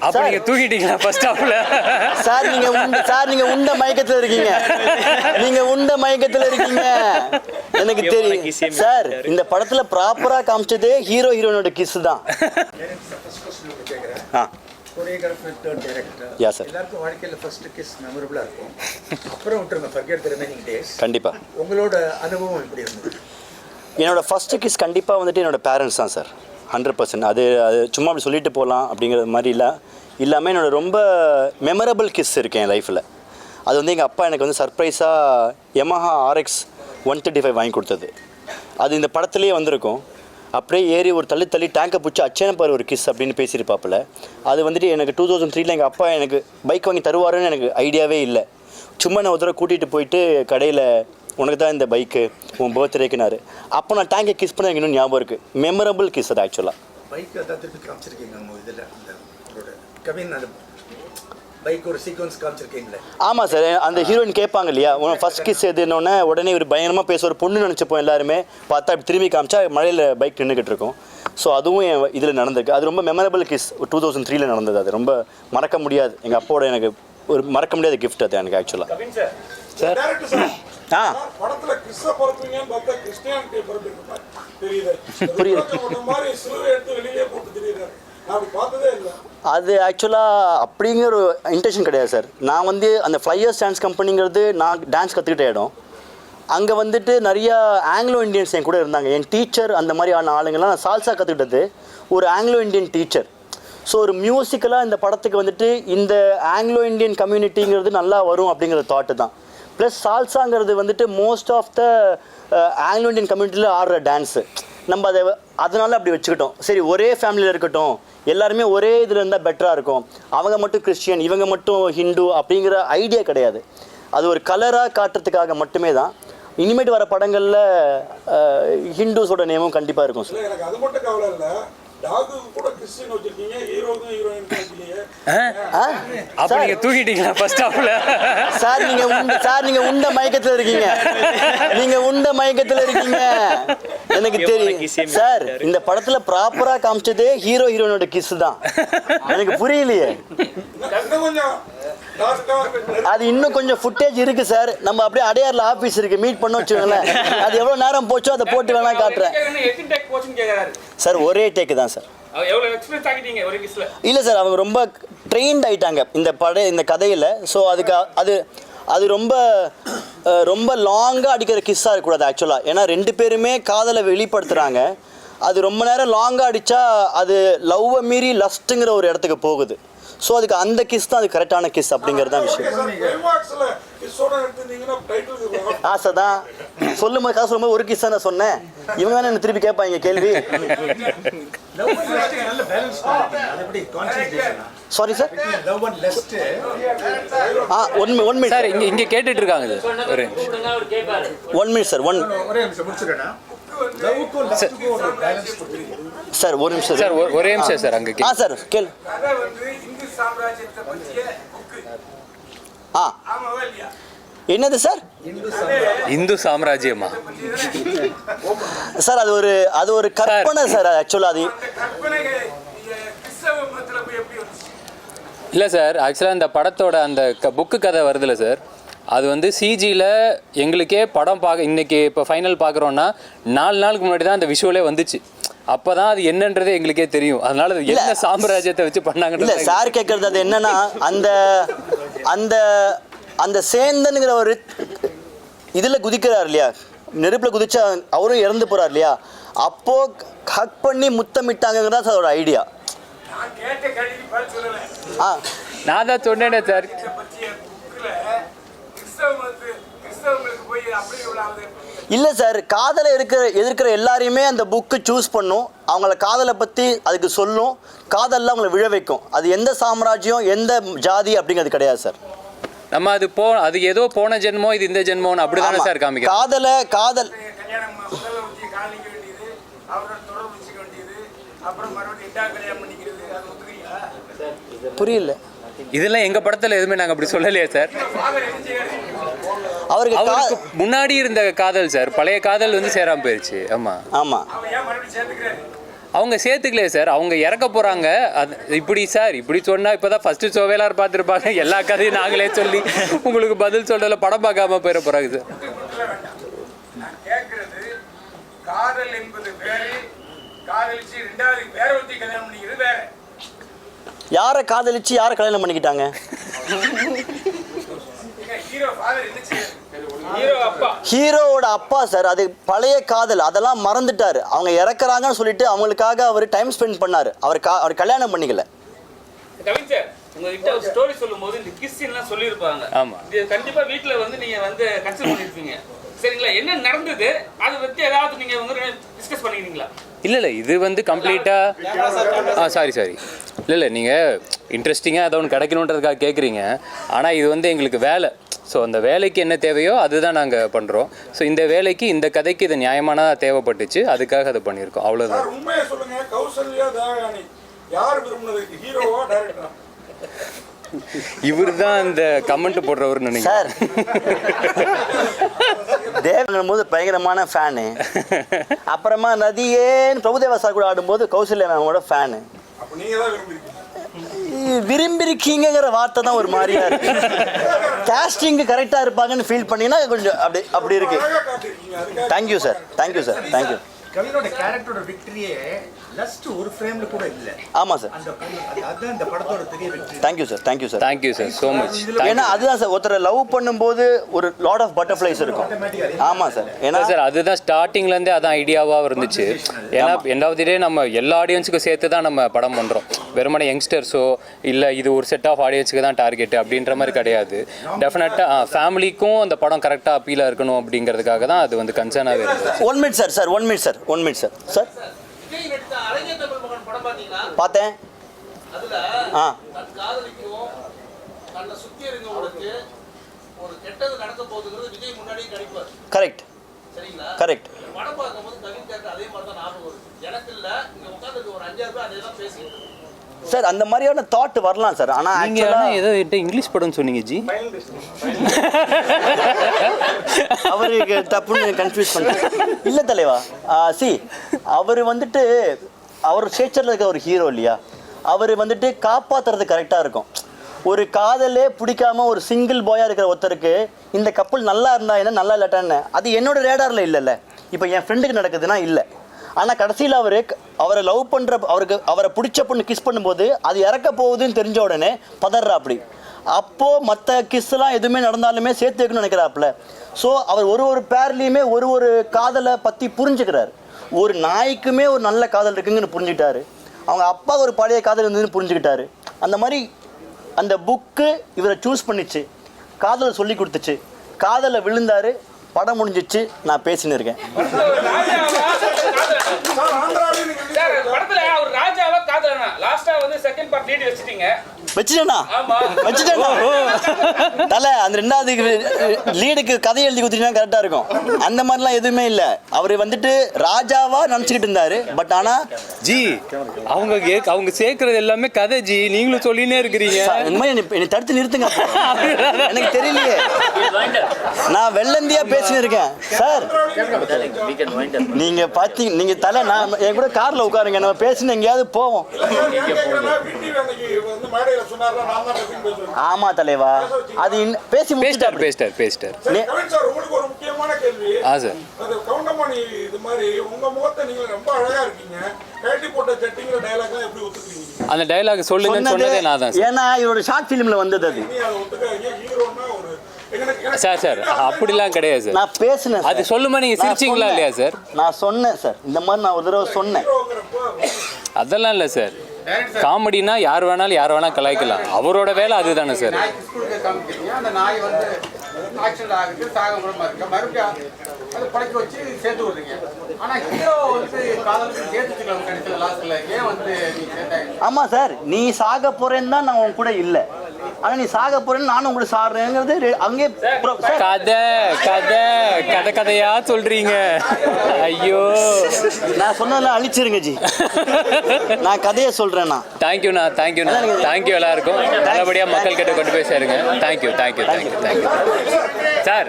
அப்ப சார். நீங்க தூக்கிட்டீங்களா ஃபர்ஸ்ட் ஹாஃப்ல சார் நீங்க சார் நீங்க உண்ட மயக்கத்துல இருக்கீங்க. நீங்க உண்ட மயக்கத்துல இருக்கீங்க. எனக்கு தெரியும். சார் இந்த படத்துல ப்ராப்பரா காமிச்சதே ஹீரோ ஹீரோனோட கிஸ் தான். ஃபர்ஸ்ட் கொஸ்டின் கேட்குறேன் ஆ. Choreographer turned director Yeah, sir. எல்லாருக்கும் வாழ்க்கையில் ஃபர்ஸ்ட் கிஸ் மெமரபுளாக இருக்கும். அப்புறம் விட்டுருங்க ஃபர்கெட் த ரிமைனிங் டேஸ் கண்டிப்பா. உங்களோட அனுபவம் எப்படி இருந்தது? என்னோட ஃபர்ஸ்ட் கிஸ் கண்டிப்பாக வந்துட்டு என்னோட பேரண்ட்ஸ் தான் சார் ஹண்ட்ரட் பர்சன்ட் அது அது சும்மா அப்படி சொல்லிட்டு போகலாம் அப்படிங்கிறது மாதிரி இல்லை. இல்லாமல் என்னோட ரொம்ப மெமரபிள் கிஸ் இருக்கேன் என் லைஃப்பில் அது வந்து எங்கள் அப்பா எனக்கு வந்து சர்ப்ரைஸாக Yamaha RX one thirty five வாங்கி கொடுத்தது. அது இந்த படத்துலேயே வந்திருக்கும். அப்படியே ஏறி ஒரு தள்ளி தள்ளி டேங்கை பிடிச்சி அச்சேனப்பார் பாரு ஒரு கிஸ் அப்படின்னு பேசியிருப்பாப்பில். அது வந்துட்டு எனக்கு டூ தௌசண்ட் த்ரீல எங்கள் அப்பா எனக்கு பைக் வாங்கி தருவாருன்னு எனக்கு ஐடியாவே இல்லை. சும்மா நான் ஒரு தடவை கூட்டிகிட்டு போயிட்டு கடையில் உனக்கு தான் இந்த பைக்கு உன் பர்த்டேக்குனாரு அப்போ நான் டேங்கை கிஸ் பண்ண எனக்கு இன்னும் ஞாபகம் இருக்குது மெமரபிள் கிஸ் அது ஆக்சுவலாக பைக் அதான் திருப்பி காமிச்சிருக்கீங்க உங்க இதில்? அந்த உங்களோட கவின் அந்த பைக் ஒரு சீக்வன்ஸ் காமிச்சிருக்கீங்களே? ஆமாம் சார் அந்த ஹீரோயின் கேட்பாங்க இல்லையா? உன் ஃபர்ஸ்ட் கிஸ் எதுன்னொன்னே உடனே ஒரு பயங்கரமாக பேச ஒரு பொண்ணு நினச்சிப்போம் எல்லாருமே. பார்த்தா இப்படி திரும்பி காமிச்சா மழையில் பைக் நின்றுக்கிட்டு இருக்கும். ஸோ அதுவும் என் இதில் நடந்திருக்கு. அது ரொம்ப மெமரபிள் கிஸ் டூ தௌசண்ட் த்ரீல நடந்தது அது. ரொம்ப மறக்க முடியாது. எங்கள் அப்பாவோட எனக்கு ஒரு மறக்க முடியாத கிஃப்ட் அது எனக்கு ஆக்சுவலாக சார் டேரக்டர் சார் ஆ படத்துல கிறிஸ்த பார்த்தா கிறிஸ்டியானிட்டியை தெரியுது? மாதிரி சிலுவை எடுத்து வெளியே போட்டு அது ஆக்சுவலாக அப்படிங்கிற ஒரு இன்டென்ஷன் கிடையாது சார் நான் வந்து அந்த ஃப்ளையர்ஸ் டான்ஸ் கம்பெனிங்கிறது நான் டான்ஸ் கற்றுக்கிட்ட இடம். அங்கே வந்துட்டு நிறையா ஆங்கிலோ இந்தியன்ஸ் என் கூட இருந்தாங்க. என் டீச்சர் அந்த மாதிரி ஆன ஆளுங்கெல்லாம் நான் சால்சா கற்றுக்கிட்டது ஒரு ஆங்கிலோ இந்தியன் டீச்சர் ஸோ ஒரு மியூசிக்கலாக இந்த படத்துக்கு வந்துட்டு இந்த ஆங்கிலோ இந்தியன் கம்யூனிட்டிங்கிறது நல்லா வரும் அப்படிங்கிற தாட்டு தான். ப்ளஸ் சால்சாங்கிறது வந்துட்டு most of the Anglo Indian கம்யூனிட்டியில் ஆடுற டான்ஸு நம்ம அதை அதனால அப்படி வச்சுக்கிட்டோம். சரி ஒரே ஃபேமிலியில் இருக்கட்டும். எல்லாருமே ஒரே இதில் இருந்தால் பெட்டராக இருக்கும். அவங்க மட்டும் கிறிஸ்டியன் இவங்க மட்டும் ஹிந்து அப்படிங்கிற ஐடியா கிடையாது. அது ஒரு கலராக காட்டுறதுக்காக மட்டுமே தான். இனிமேட்டு வர படங்களில் ஹிந்துஸோட uh, நேமும் கண்டிப்பாக இருக்கும் சார் எனக்கு அது மட்டும் கவலை இல்லை. அப்ப சார். நீங்க தூக்கிட்டீங்களா ஃபர்ஸ்ட் ஹாஃப்ல சார் நீங்க உண்ட சார் நீங்க உண்ட மயக்கத்துல இருக்கீங்க. நீங்க உண்ட மயக்கத்துல இருக்கீங்க. எனக்கு தெரியும். சார் இந்த படத்துல ப்ராப்பரா காமிச்சதே ஹீரோ ஹீரோனோட கிஸ் தான். எனக்கு புரியலையே. அது இன்னும் கொஞ்சம் ஃபுட்டேஜ் இருக்கு சார் நம்ம அப்படியே அடையார்ல ஆபீஸ் இருக்கு. மீட் பண்ண வச்சுக்கோங்களேன். அது எவ்வளவு நேரம் போச்சோ அதை போட்டு வேணா காட்டுறேன். டேக் சார் ஒரே டேக்கு தான் சார் இல்லை சார் அவங்க ரொம்ப ட்ரெயின்ட் ஆயிட்டாங்க இந்த பட இந்த கதையில். ஸோ அதுக்கு அது அது ரொம்ப ரொம்ப லாங்காக அடிக்கிற கிஸ்ஸாக இருக்கக்கூடாது ஆக்சுவலாக ஏன்னா ரெண்டு பேருமே காதலை வெளிப்படுத்துகிறாங்க அது ரொம்ப நேரம் லாங்காக அடித்தா அது லவ்வை மீறி லஸ்ட்டுங்கிற ஒரு இடத்துக்கு போகுது. ஸோ அதுக்கு அந்த கிஸ் தான் அது கரெக்டான கிஸ் அப்படிங்கிறது தான் விஷயம். சார் ஆசை தான் சொல்லும்போது காசு சொல்லும்போது ஒரு கிஸ் தான் சொன்னேன். இவங்க தானே என்ன திருப்பி கேட்பாங்க கேள்வி. Sorry sir ah one one minute sir இங்க இங்க கேட்டுட்டு இருக்காங்க இது ஒரு one minute sir one sir ஒரு நிமிஷம் சார் ஒ- ஒரே நிமிஷம் சார் அங்க ஆ சார் கேள். சாம்ராஜ்யத்தை பற்றிய புக்கு. ஆ. ஆமாவா இல்லையா என்னது சார்? இந்து சாம்ராஜ்யமா. சார் அது ஒரு அது ஒரு கற்பனை சார் ஆக்சுவலாக அது. இல்லை சார் ஆக்சுவலாக இந்த படத்தோட அந்த க புக்கு கதை வருதுல்ல சார். அது வந்து சிஜியில் எங்களுக்கே படம் பார்க்க இன்னைக்கு இப்போ ஃபைனல் பார்க்குறோன்னா நாலு நாளுக்கு முன்னாடி தான் அந்த விஷுவலே வந்துச்சு. அப்போ தான் அது என்னன்றதே எங்களுக்கே தெரியும். அதனால அது என்ன சாம்ராஜ்யத்தை வச்சு இல்லை பண்ணாங்கன்றது சார் கேட்குறது அது என்னன்னா அந்த அந்த அந்த சேந்தனுங்கிற ஒரு இதில் குதிக்கிறார் இல்லையா? நெருப்பில் குதிச்சா அவரும் இறந்து போகிறார் இல்லையா? அப்போ ஹக் பண்ணி முத்தமிட்டாங்கிறது தான் சார் ஒரு ஐடியா நான் கேட்ட கேள்விக்கு பதில் சொல்லல ஆ. நான் தான் சொன்னேனே சார். கிறிஸ்தவ மதத்து கிறிஸ்தவங்களுக்கு போய் அப்படி இல்லை சார் காதலை இருக்கிற எதிர்க்கிற எல்லாரையுமே அந்த புக்கு சூஸ் பண்ணும். அவங்கள காதலை பற்றி அதுக்கு சொல்லும். காதலில் அவங்கள விழ வைக்கும். அது எந்த சாம்ராஜ்யம் எந்த ஜாதி அப்படிங்கிறது கிடையாது சார். நம்ம அது போ அது ஏதோ போன ஜென்மோ இது இந்த ஜென்மோன்னு அப்படி தானே. சார் காமிக்கிறோம் காதலை காதல். புரியல. இதெல்லாம் எங்க படத்துல எதுவுமே நாங்க அப்படி சொல்லலையே சார். அவருக்கு முன்னாடி இருந்த காதல் சார் பழைய காதல் வந்து சேராம போயிருச்சு. ஆமா. சேர்த்துக்கிறாரு அவங்க சேர்த்துக்கலையே சார். அவங்க இறக்க போகிறாங்க அது இப்படி சார் இப்படி சொன்னால் இப்போ தான் ஃபஸ்ட்டு ஷோவேலார் பார்த்துருப்பாங்க. எல்லா கதையும் நாங்களே சொல்லி உங்களுக்கு பதில் சொல்றதுல படம் பார்க்காம போயிட போகிறாங்க சார். காதல் என்பது வேறு காதலிச்சு ரெண்டாவது வேற ஒருத்தி கல்யாணம் பண்ணிக்கிறது வேற. யாரை காதலிச்சு யாரை கல்யாணம் பண்ணிக்கிட்டாங்க ஹீரோ ஃபாதர் என்ன செய்யாது ஹீரோ அப்பா ஹீரோவோட அப்பா. சார் அது பழைய காதல். அதெல்லாம் மறந்துட்டாரு. அவங்க இறக்குறாங்கன்னு சொல்லிட்டு அவங்களுக்காக அவர் டைம் ஸ்பெண்ட் பண்ணாரு. அவர் கா அவர் கல்யாணம் பண்ணிக்கல. உங்ககிட்ட ஒரு ஸ்டோரி சொல்லும்போது இந்த கிஸ் எல்லாம் சொல்லியிருப்பாங்க. ஆமா. இது கண்டிப்பா வீட்ல வந்து நீங்க வந்து கன்சிடர் பண்ணிருப்பீங்க. சரிங்களா? என்ன நடந்தது? அதை பத்தி ஏதாவது நீங்க வந்து டிஸ்கஸ் பண்ணிக்கிறீங்களா? இல்லை இல்லை. இது வந்து கம்ப்ளீட்டாக ஆ சாரி சாரி இல்லை இல்லை. நீங்கள் இன்ட்ரெஸ்டிங்காக ஏதோ ஒன்று கிடைக்கணுன்றதுக்காக கேட்குறீங்க ஆனால் இது வந்து எங்களுக்கு வேலை. ஸோ அந்த வேலைக்கு என்ன தேவையோ அதுதான் நாங்கள் பண்ணுறோம் ஸோ இந்த வேலைக்கு இந்த கதைக்கு இது நியாயமானதாக தேவைப்பட்டுச்சு. அதுக்காக அதை பண்ணியிருக்கோம். அவ்வளோதான் இவர் தான் அந்த கமெண்ட் போடுறவர்னு நினைக்கிறேன். சார் தேவங்கும் போது பயங்கரமான ஃபேனு அப்புறமா நதியேன்னு பிரபுதேவா சார் கூட ஆடும்போது கௌசல்யா மேமோட ஃபேனு அப்ப நீங்க தான் விரும்பிருக்கீங்க விரும்பிருக்கீங்கிற வார்த்தை தான் ஒரு மாதிரியா இருக்கு. கேஸ்டிங் கரெக்டாக இருப்பாங்கன்னு ஃபீல் பண்ணீங்கன்னா கொஞ்சம் அப்படி அப்படி இருக்கு. Thank you sir thank you sir thank you கவினோட கேரக்டரோட விக்டரியே லஸ்ட் ஒரு ஃப்ரேம்ல கூட இல்ல. ஆமாம் சார் அந்த அது- அதுதான் இந்த படத்தோட பெரிய வெற்றி. Thank you sir thank you sir thank you sir so much ஏன்னா அதுதான் சார் ஒருத்தரை லவ் பண்ணும்போது ஒரு லாட் ஆஃப் பட்டர்ஃப்ளைஸ் இருக்கும். ஆமாம் சார் ஏன்னா சார் அதுதான் ஸ்டார்டிங்லேருந்தே அதான் ஐடியாவாக இருந்துச்சு. ஏன்னா எண்டாவது டே நம்ம எல்லா ஆடியன்ஸுக்கும் சேர்த்து தான் நம்ம படம் பண்ணுறோம் வெறுமனே யங்ஸ்டர்ஸோ இல்லை இது ஒரு செட் ஆஃப் ஆடியன்ஸுக்கு தான் டார்கெட் அப்படின்ற மாதிரி கிடையாது. டெஃபினட்டாக ஃபேமிலிக்கும் அந்த படம் கரெக்டாக அப்பீலாக இருக்கணும் அப்படிங்கிறதுக்காக தான் அது வந்து கன்சர்னாகவே இருந்துச்சு one minute sir sir one minute sir one minute sir sir பார்த்தேன். அதுல ஆ. தன் காதலிக்கும் தன்னை சுத்தி இருக்கவங்களுக்கு ஒரு கெட்டது நடக்க போகுதுங்கிறது விஜய் முன்னாடியே கிடைப்பார் கரெக்ட் சரிங்களா? கரெக்ட் படம். சார் அந்த மாதிரியான தாட் வரலாம் சார் ஆனால் நீங்கள் ஏதோ என்கிட்ட இங்கிலீஷ் படம்னு சொன்னீங்க ஜி. அவருக்கு தப்புன்னு கன்ஃபியூஸ் பண்ணிட்டேன் இல்லை தலைவா. சி அவர் வந்துட்டு அவர் சேச்சரில் இருக்க ஒரு ஹீரோ இல்லையா? அவர் வந்துட்டு காப்பாற்றுறது கரெக்டாக இருக்கும். ஒரு காதலே பிடிக்காம ஒரு சிங்கிள் பாயாக இருக்கிற ஒருத்தருக்கு இந்த கப்பல் நல்லா இருந்தா என்ன நல்லா இல்லாட்டான்னு அது என்னோட ரேடாரில் இல்லைல்ல. இப்போ என் ஃப்ரெண்டுக்கு நடக்குதுன்னா இல்லை. ஆனால் கடைசியில் அவர் அவரை லவ் பண்ணுற அவருக்கு அவரை பிடிச்ச பொண்ணு கிஸ் பண்ணும்போது அது இறக்க போகுதுன்னு தெரிஞ்ச உடனே பதறா அப்படி அப்போது மற்ற கிஸ்லாம் எதுவுமே நடந்தாலுமே சேர்த்து வைக்கணும்னு நினைக்கிறாப்புல. ஸோ அவர் ஒரு ஒரு பேர்லேயுமே ஒரு ஒரு காதலை பற்றி புரிஞ்சுக்கிறார். ஒரு நாய்க்குமே ஒரு நல்ல காதல் இருக்குங்கன்னு புரிஞ்சுக்கிட்டாரு. அவங்க அப்பா ஒரு பழைய காதல் இருந்ததுன்னு புரிஞ்சுக்கிட்டாரு. அந்த மாதிரி அந்த புக்கு இவரை சூஸ் பண்ணிச்சு. காதலை சொல்லி கொடுத்துச்சு. காதலை விழுந்தாரு. படம் முடிஞ்சிச்சு. நான் பேசின்னு இருக்கேன். சார் படத்துல அவர் ராஜாவா காதலனா லாஸ்டா வந்து செகண்ட் பார்ட் லீட் வச்சிட்டீங்க வச்சுட்டேனா? ஆமா. வச்சுட்டேனா தலை அந்த ரெண்டாவது லீடுக்கு கதை எழுதி கொடுத்தீங்கன்னா கரெக்டாக இருக்கும். அந்த மாதிரிலாம் எதுவுமே இல்லை. அவர் வந்துட்டு ராஜாவா நினச்சிக்கிட்டு இருந்தாரு. பட் ஆனால் ஜி அவங்க கேக் அவங்க சேர்க்கறது எல்லாமே கதை ஜி. நீங்களும் சொல்லினே இருக்கிறீங்க. இந்த மாதிரி என்னை தடுத்து நிறுத்துங்க. எனக்கு தெரியலையே. நான் வெள்ளந்தியா பேசின்னு இருக்கேன். சார் நீங்க பாத்தீங்க நீங்க தலை நான் என் கூட கார்ல உட்காருங்க நம்ம பேசின எங்கேயாவது போவோம். ஆமா தலைவா. அது பேசி பேசிட்டார் முடிச்சிட்டாரு பேசிட்டார் பேசிட்டார். ஒரு முக்கியமான கேள்வி. ஆ சார். அது கவுண்டமணி இது மாதிரி உங்க முகத்தை நீங்க ரொம்ப அழகா இருக்கீங்க. கேட்டி போட்ட சட்டிங்கிற டயலாக்லாம் எப்படி ஒத்துக்கிறீங்க அந்த டயலாக் சொல்லுங்கன்னு சொன்னது நான் தான் சார். ஏன்னா இவரோட ஷார்ட் ஃபிலிம்ல வந்தது அது. நீ அதை ஒத்துக்காதீங்க. ஹீரோன்னா ஒரு சார் சார் அப்படிலாம் கிடையாது சார். நான் பேசினேன் அது. சொல்லுமா நீங்க நான் சிரிச்சீங்களா. இல்லையா சார்? நான் சொன்னேன் சார். இந்த மாதிரி நான் ஒரு தடவை சொன்னேன். அதெல்லாம் இல்லை சார். காமெடினா யார் வேணாலும் யார் வேணாலும் கலாய்க்கலாம். அவரோட வேலை அதுதானே சார். நாய்க்கு ஸ்கூலுக்கு காமிக்கிறீங்க. அந்த நாய் வந்து ஆக்சிடென்ட் ஆகுது சாகமரமா இருக்கு மறுபடியும் அதை படைக்க வச்சு சேர்த்து விடுறீங்க. ஆனா ஹீரோ வந்து காதலுக்கு சேர்த்துக்கலாம் கிடைச்சது லாஸ்ட்ல ஏன் வந்து நீ சேர்த்தாங்க ஆமா சார். நீ சாக போறேன்னு தான் நான் உன் கூட இல்ல. ஆனா நீ சாக போறேன்னு நானும் உங்க கூட சாடுறேங்கிறது அங்கே கதை கதை கதை கதையா சொல்றீங்க? ஐயோ. நான் சொன்னதெல்லாம் அழிச்சிருங்க ஜி. நான் கதையை சொல்றேன்னா தேங்க்யூண்ணா தேங்க்யூண்ணா தேங்க்யூ எல்லாருக்கும். நல்லபடியாக மக்கள் கிட்ட கொண்டு போய் சேருங்க. Thank you thank you thank you thank you sir